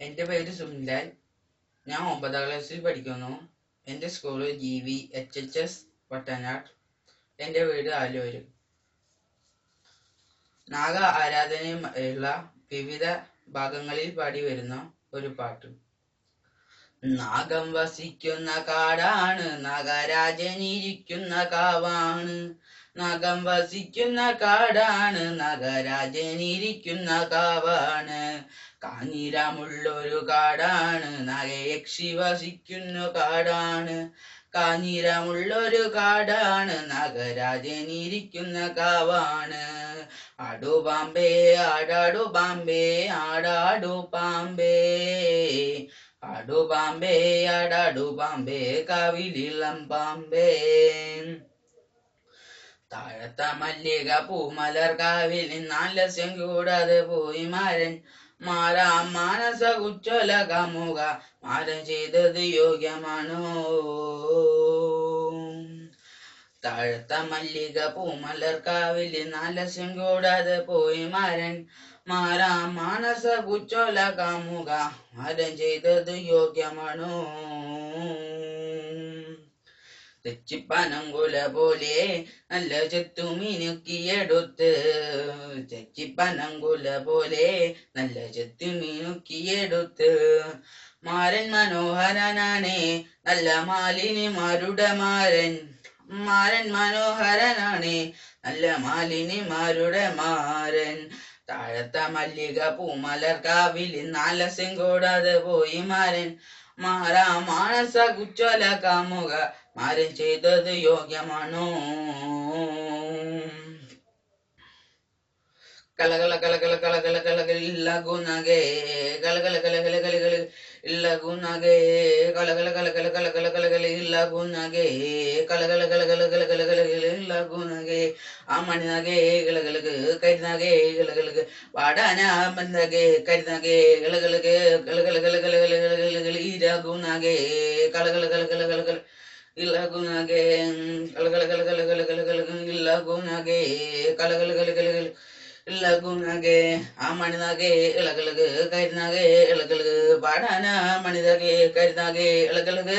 എന്റെ പേര് സുനിലാൽ. ഞാൻ ഒമ്പതാം ക്ലാസ്സിൽ പഠിക്കുന്നു. എന്റെ school G V H H S Vattanad എന്റെ വീട് ആലൂര്. നാഗ ആരാധനയുമുള്ള വിവിധ ഭാഗങ്ങളിൽ പാടി വരുന്ന ഒരു പാട്ട്. നാഗം വസിക്കുന്ന കാടാണ് നാഗരാജനിരിക്കുന്ന കാവാണ്. നാഗം വസിക്കുന്ന കാടാണ് നഗരാജനിരിക്കുന്ന കാവാണ്. കാഞ്ഞിരമുള്ളൊരു കാടാണ്. നഗയക്ഷി വസിക്കുന്നു കാടാണ്. കാഞ്ഞിരമുള്ളൊരു കാടാണ്. നഗരാജനിരിക്കുന്ന കാവാണ്. ആടു പാമ്പേ ആടാടു പാമ്പേ ആടാടു പാമ്പേ. ആടു പാമ്പേ ആടാടു പാമ്പേ കാവിലിളം പാമ്പേ. താഴത്ത മല്ലിക പൂമലർ കാവിൽ നാലസ്യം കൂടാതെ പോയി മാരൻ മാറാ മാനസ ഉജ്ജ്വല കമുക മാരൻ ചെയ്തത് യോഗ്യമാണോ? താഴത്ത മല്ലിക പൂമലർ നാലസ്യം കൂടാതെ പോയി മാരൻ. മാറാ മാനസ ഉജ്ജ്വല മാരൻ ചെയ്തത് യോഗ്യമാണോ? തെച്ചിപ്പനങ്കുല പോലെ നല്ല ചെത്തുമിനുക്കിയെടുത്ത് തെച്ചിപ്പനങ്കുല പോലെ നല്ല ചെത്തുമിനുക്കിയെടുത്ത് മാരൻ മനോഹരനാണേ നല്ല മാലിനി മാരുടെ മാരൻ. മാരൻ മനോഹരനാണേ നല്ല മാലിനി മാരുടെ മാരൻ. താഴത്ത മല്ലിക പൂമലർ കാവിൽ കൂടാതെ പോയി മാരൻ. മാറാ മാനസ കുച്ചോല കാമുക മാരൻ ചെയ്തത് യോഗ്യമാണോ? കലകല കലകല ലഗുനഗേ കല കല കല കല കല കല ലഗുനഗേ കല കല കല കല കല കല കല കല ലഗുനഗേ കല കല കല കല കല കല കല കല ലഗുനഗേ ആ മണിനഗേ കിളകൾക്ക് കരിനഗേ കിളകൾക്ക് പാടാനാ മണിനഗേ കരിനഗേ കിളകൾക്ക് കല കല കല കല കല കല കല കല ഇരഗുനഗേ കല കല കല കല കല കല ഇല്ലഗുനഗേ കല കല കല കല കല കല കല ഇല്ലഗുനഗേ കല കല കല കല കല இலகுனகே ஆ மனிதாகே இலகலகு கருநாகே இலகலகு பாடானா மனிதாகே கருநாகே இலகலகு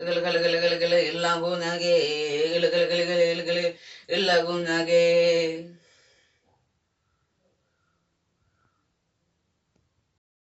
இலகலகலகலகல இல்லாகுனாகே இலகலகலகல இலகல இல்லாகுனாகே